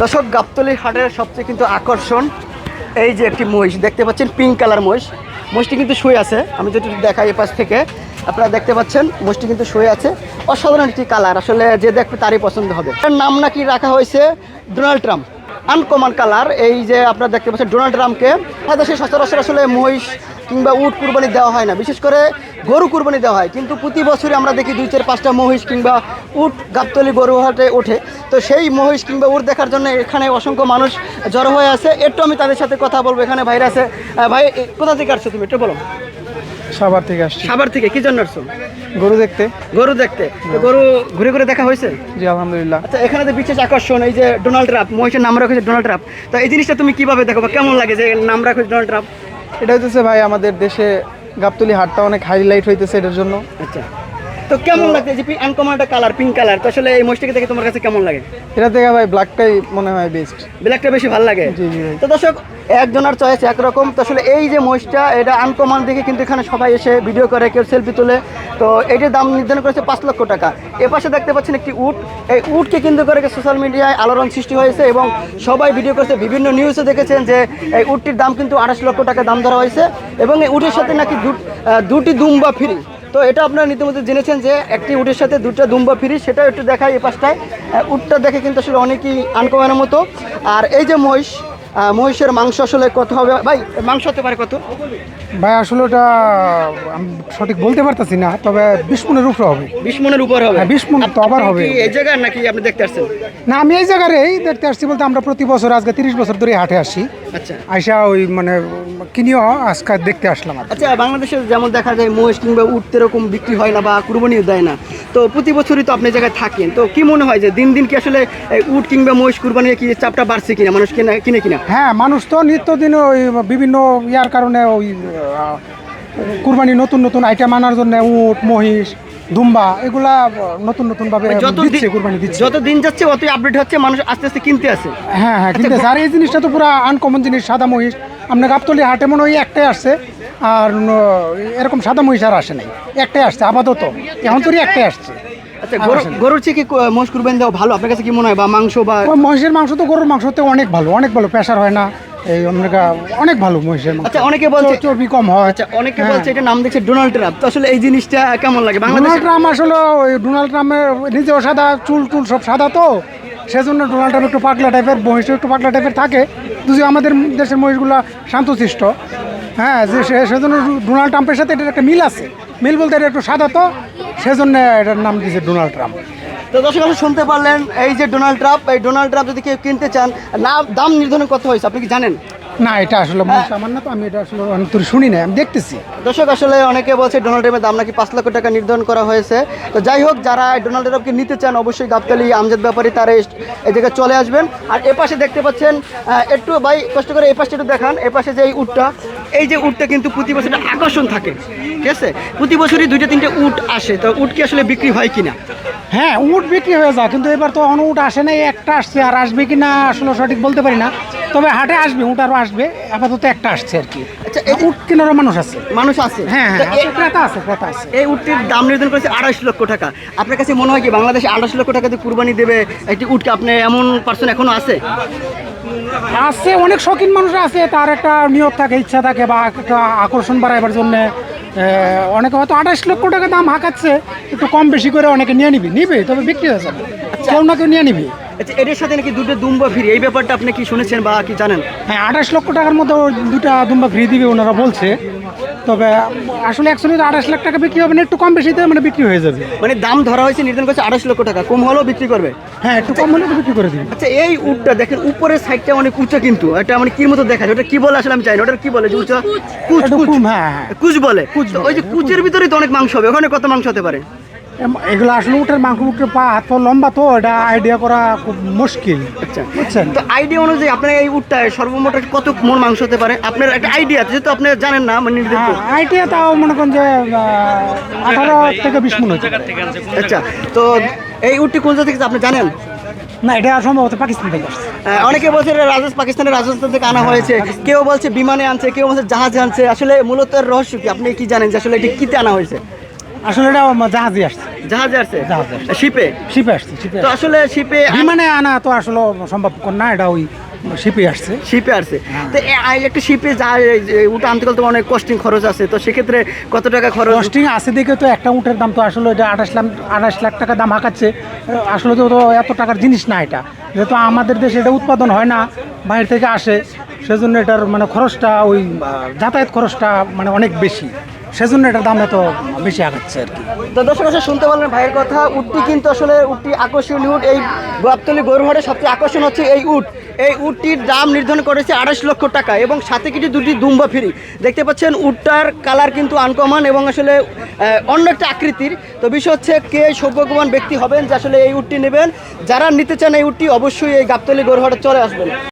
দর্শক, গাবতলি হাটের সবচেয়ে কিন্তু আকর্ষণ এই যে একটি মহিষ। দেখতে পাচ্ছেন পিঙ্ক কালার মহিষ। মহিষটি কিন্তু শুয়ে আছে। আমি যেটা দেখাই এ পাশ থেকে, আপনারা দেখতে পাচ্ছেন, মহিষটি কিন্তু শুয়ে আছে। অসাধারণ একটি কালার আসলে যে দেখবে তারই পছন্দ হবে। এর নাম নাকি রাখা হয়েছে ডোনাল্ড ট্রাম্প আনকমন কালার এই যে আপনারা দেখতে পাচ্ছেন ডোনাল্ড ট্রাম্পকে দেশে সচরাচর আসলে মহিষ কিংবা উট কুরবানি দেওয়া হয় না। বিশেষ করে গরু কুরবানি দেওয়া হয়। কিন্তু প্রতি বছরই আমরা দেখি দুই চার পাঁচটা মহিষ কিংবা উট গাবতলি গরু হাটে ওঠে। তো সেই মহিষ কিংবা উট দেখার জন্য এখানে অসংখ্য মানুষ জড়ো হয়ে আছে। একটু আমি তাদের সাথে কথা বলব। এখানে ভাইরা আছে। ভাই কোথা থেকে আসছো তুমি? একটু বলো। সাবার থেকে আসছি। সাভার থেকে। কি জন্য আসছো? গরু দেখতে। গরু দেখতে। গরু ঘুরে ঘুরে দেখা হয়েছে? জি আলহামদুলিল্লাহ। আচ্ছা এখানে যে বিশেষ আকর্ষণ এই যে ডোনাল্ড ট্রাম্প মহিষের নাম রাখা হয়েছে ডোনাল্ড ট্রাম্প তো এই জিনিসটা তুমি কীভাবে দেখো বা কেমন লাগে যে নাম রাখা হয়েছে ডোনাল্ড ট্রাম্প এটা হইতেছে ভাই আমাদের দেশে গাবতলি হাটটা অনেক হাইলাইট হইতেছে এটার জন্য। আচ্ছা। তো কেমন লাগছে? যে আনকমন একটা কালার পিঙ্ক কালার তো আসলে এই মোস্টিকে দেখে তোমার কাছে কেমন লাগে? এটা থেকে ভাই ব্ল্যাকটাই মনে হয় বেস্ট ব্ল্যাকটা বেশি ভালো লাগে? জি জি তো দর্শক একজনের চয়েস একরকম। তো আসলে এই যে মহিষটা এটা আনকমন দেখে কিন্তু এখানে সবাই এসে ভিডিও করে কেউ সেলফি তোলে। তো এটির দাম নির্ধারণ করেছে পাঁচ লক্ষ টাকা। এ পাশে দেখতে পাচ্ছেন একটি উট। এই উটকে কেন্দ্র করে সোশ্যাল মিডিয়ায় আলোড়ন সৃষ্টি হয়েছে এবং সবাই ভিডিও করেছে, বিভিন্ন নিউজে দেখেছেন যে এই উটটির দাম কিন্তু আঠাশ লক্ষ টাকা দাম ধরা হয়েছে এবং এই উটের সাথে নাকি দুটি দুম্বা ফ্রি। তো এটা আপনারা রীতিমতো জেনেছেন যে একটি উটের সাথে দুটো দুম্বা ফ্রি, সেটাও একটু দেখায় এই পাশটায়। উটটা দেখে কিন্তু আসলে অনেকই আনকমানের মতো। আর এই যে মহিষ মহিষের মাংস আসলে কত হবে? ভাই মাংস হতে পারে কত? ভাই আসলে ওটা আমি সঠিক বলতে পারতেছি না তবে বিশ মনের উপরে হবে। বিশ মনের উপর হবে? বিশ মন তো আবার হবে। এই জায়গায় নাকি আপনি দেখতে আসছেন? না আমি এই জায়গায় দেখতে আসছি বলতে আমরা প্রতি বছর আজকে তিরিশ বছর ধরে হাটে আসি। আচ্ছা। আইসা ওই মানে কিনিও আজকে দেখতে আসলাম আচ্ছা বাংলাদেশে যেমন দেখা যায় মহিষ কিংবা উঠতে এরকম বিক্রি হয় না বা কুরবানিও দেয় না তো প্রতি বছরই তো আপনি জায়গায় থাকেন তো কি মনে হয় যে দিন দিন কি আসলে উট কিংবা মহিষ কুরবানির কি চাপটা বাড়ছে কিনা মানুষ কিনা কিনে কিনা? হ্যাঁ মানুষ তো নিত্যদিন ওই বিভিন্ন ইয়ার কারণে ওই কুরবানি নতুন নতুন আইটেম আনার জন্য উট মহিষ দুম্বা এগুলা নতুন নতুন ভাবে যত দিচ্ছে কুরবানি দিচ্ছে। যত দিন যাচ্ছে অতই আপডেট হচ্ছে মানুষ আস্তে আস্তে কিনতে আছে হ্যাঁ হ্যাঁ কিন্তু আর এই জিনিসটা তো পুরো আনকমন জিনিস সাদা মহিষ। আপনার গাবতলি হাটে মনে হয় একটাই আসছে আর এরকম সাদা মহিষ আর আসে নাই। একটাই আসছে আপাতত। এখন তোরই একটাই আসছে। আচ্ছা গরুর চেয়ে কি মহিষ কুরবানি দেওয়া ভালো? আপনার কাছে কি মনে হয়? বা মাংস বা মহিষের মাংস তো গরুর মাংস তো অনেক ভালো অনেক ভালো প্রেশার হয় না। এই আমরা অনেক ভালো মহিষের আচ্ছা অনেকে বলছে চর- চর্বি কম হয় আচ্ছা অনেকে হ্যাঁ। বলছে এটা নাম দেখছে ডোনাল্ড ট্রাম্প। তো আসলে এই জিনিসটা কেমন লাগে? ডোনাল্ড ট্রাম্প আসলে ওই ডোনাল্ড ট্রাম্পের নিজেও সাদা চুল টুল সব সাদা তো। সেজন্য ডোনাল্ড ট্রাম্প একটু পাগলা টাইপের মহিষও একটু পাগলা টাইপের থাকে। যদিও আমাদের দেশের মহিষগুলো শান্তশিষ্ট। হ্যাঁ যে সেজন্য ডোনাল্ড ট্রাম্পের সাথে এটার একটা মিল আছে। মিল বলতে এটা একটু সাদা তো। সেজন্য এটার নাম দিয়েছে ডোনাল্ড ট্রাম্প। তো দর্শক আপনি শুনতে পারলেন এই যে ডোনাল্ড ট্রাম্প এই ডোনাল্ড ট্রাম্প যদি কেউ কিনতে চান না দাম নির্ধারণ কত হয়েছে আপনি কি জানেন? না এটা আসলে আমার না তো আমি এটা আসলে অনেক দূর শুনি না আমি দেখতেছি। দর্শক আসলে অনেকে বলছে ডোনাল্ড ট্রাম্পের দাম নাকি পাঁচ লক্ষ টাকা নির্ধারণ করা হয়েছে। তো যাই হোক যারা ডোনাল্ড ট্রাম্পকে নিতে চান অবশ্যই গাবতলি আমজাদ ব্যাপারী তারা এই জায়গায় চলে আসবেন। আর এ পাশে দেখতে পাচ্ছেন একটু ভাই কষ্ট করে এই পাশে একটু দেখান। এ পাশে যে এই উটটা এই যে উটটা কিন্তু প্রতি বছর আকর্ষণ থাকে। ঠিক আছে? প্রতি বছরই দুইটা তিনটে উট আসে। তো উট কি আসলে বিক্রি হয় কিনা? হ্যাঁ উট বিক্রি হয়ে যায় কিন্তু এবার তো অন উট আসে নাই একটা আসছে আর আসবে কি না আসলে সঠিক বলতে পারি না। তবে হাটে আসবে উট আরও আসবে আপাতত একটা আসছে আর কি। আচ্ছা এই উট কেনারও মানুষ আছে। মানুষ আছে। হ্যাঁ হ্যাঁ ক্রেতা আছে ক্রেতা আছে। এই উটটির দাম নির্ধারণ করেছে আড়াইশ লক্ষ টাকা। আপনার কাছে মনে হয় কি বাংলাদেশে আড়াইশ লক্ষ টাকা দিয়ে কুরবানি দেবে একটি উটকে? আপনি এমন পার্সন এখনও আছে? আছে অনেক শৌখিন মানুষ আছে তার একটা নিয়ত থাকে ইচ্ছা থাকে বা একটা আকর্ষণ বাড়াইবার জন্য। অনেকে হয়তো আঠাশ লক্ষ টাকা দাম হাঁকাচ্ছে একটু কম বেশি করে অনেকে নিয়ে নিবি নিবে তবে বিক্রি হয়েছে যাবে। কেউ না কেউ নিয়ে নিবি। আচ্ছা এটার সাথে নাকি দুটো দুম্বা ফ্রি এই ব্যাপারটা আপনি কি শুনেছেন বা কি জানেন? হ্যাঁ আঠাশ লক্ষ টাকার মতো দুটা দুম্বা ফ্রি দিবে ওনারা বলছে। তবে আসলে অ্যাকচুয়ালি আঠাশ লাখ টাকা বিক্রি হবে না একটু কম বেশিতে মানে বিক্রি হয়ে যাবে। মানে দাম ধরা হয়েছে নির্ধারণ করেছে আঠাশ লক্ষ টাকা কম হলেও বিক্রি করবে? হ্যাঁ একটু কম হলেও বিক্রি করে দিবে। আচ্ছা এই উটটা দেখেন উপরের সাইডটা অনেক উঁচা কিন্তু এটা মানে কি মতো দেখা যায় ওটা কি বলে আসলে আমি চাই না ওটা কি বলে? উঁচা? কুচ। কুচ হ্যাঁ হ্যাঁ। কুচ বলে। কুচ বলে, ওই যে কুচের ভিতরে তো অনেক মাংস হবে ওখানে কত মাংস হতে পারে? এগুলো আসলে উঠের মাংস উঠে পা হাত পা লম্বা তো এটা আইডিয়া করা খুব মুশকিল। আচ্ছা। বুঝছেন? তো আইডিয়া অনুযায়ী আপনার এই উটটায় সর্বমোট কত মন মাংস হতে পারে? আপনার একটা আইডিয়া যেহেতু আপনি জানেন না মানে নির্দিষ্ট। আইডিয়া তাও মনে করেন যে আঠারো থেকে বিশ মন হচ্ছে আচ্ছা তো এই উটটি কোন জায়গা থেকে আপনি জানেন? না এটা সম্ভবত পাকিস্তান থেকে অনেকে বলছে রাজস্থান পাকিস্তানের রাজস্থান থেকে আনা হয়েছে। কেউ বলছে বিমানে আনছে কেউ বলছে জাহাজে আনছে। আসলে মূলত রহস্য কি? আপনি কি জানেন যে আসলে এটি কিতে আনা হয়েছে? আসলে এটা জাহাজে আসছে। জাহাজে আসছে। শিপে? শিপে আসছে শিপে তো আসলে শিপে বিমানে আনা তো আসলে সম্ভব না এটা ওই শিপে আসছে। শিপে আসছে। তো এ- আই একটা শিপে যা উঠে আনতে গেলে তো অনেক কস্টিং খরচ আছে তো সেক্ষেত্রে কত টাকা খরচ? কস্টিং আছে দেখে তো একটা উটের দাম তো আসলে এটা আঠাশ লাখ আঠাশ লাখ টাকা দাম হাঁকাচ্ছে। আসলে তো তো এত টাকার জিনিস না এটা। যেহেতু আমাদের দেশে এটা উৎপাদন হয় না বাইরে থেকে আসে সেজন্য এটার মানে খরচটা ওই যাতায়াত খরচটা মানে অনেক বেশি। সেজন্য এটার দাম এত বেশি আগাচ্ছে আর কি। তো দর্শক, আসলে শুনতে পারলেন ভাইয়ের কথা, উটটি কিন্তু আসলে উটটি আকর্ষণীয় উট। এই গোয়াপতলি গরুহাটে সবচেয়ে আকর্ষণ হচ্ছে এই উট। এই উটটির দাম নির্ধারণ করেছে আড়াইশ লক্ষ টাকা এবং সাথে কিছু দুটি দুম্বা ফ্রি। দেখতে পাচ্ছেন, উটটার কালার কিন্তু আনকমন এবং আসলে অন্য একটা আকৃতির। তো বিষয় হচ্ছে কে সৌভাগ্যবান ব্যক্তি হবেন যে আসলে এই উটটি নেবেন। যারা নিতে চান এই উটটি, অবশ্যই এই গাবতলি গরুহাটে চলে আসবেন।